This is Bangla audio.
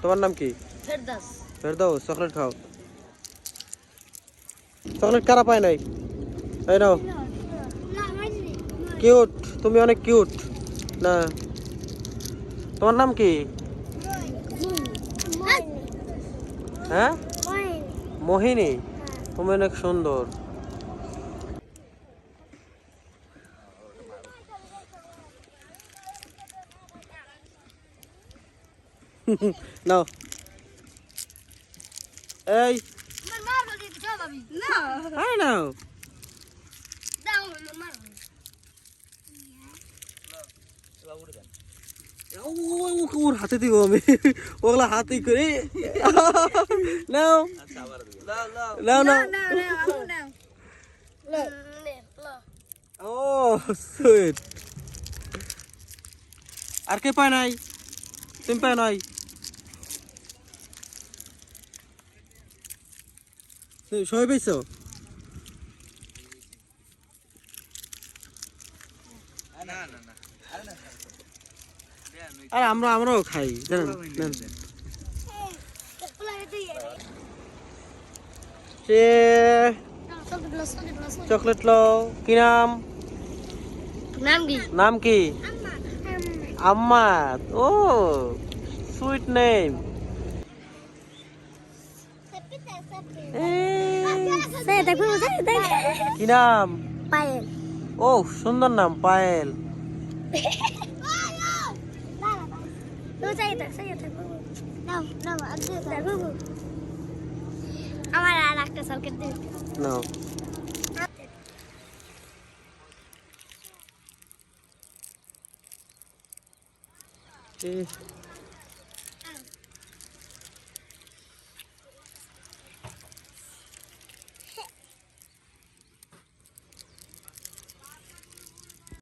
তোমার নাম কি? ফেরদাস ফেরদাউস চকলেট খাও। চকলেট কারা পায় নাই? এই নাও। কিউট তুমি অনেক কিউট। না। তোমার নাম কি? হ্যাঁ? মোহিনী? তুমি অনেক সুন্দর। নাও এই আরে নাও ওর হাতে দিব আমি ওগুলা হাতে করে নাও নাও নাও ও সুইট আর কে পায় নাই তুমি পায় নাই সবাই পাইছো? আরে আমরা আমরাও খাই জানেন চকলেট লো কি নাম? নাম কি? নাম কি? আম্মা। ও সুইট নেম। কি নাম? পায়েল। ও সুন্দর নাম পায়েল। আমার আর একটা সালকেট দিন। নাও।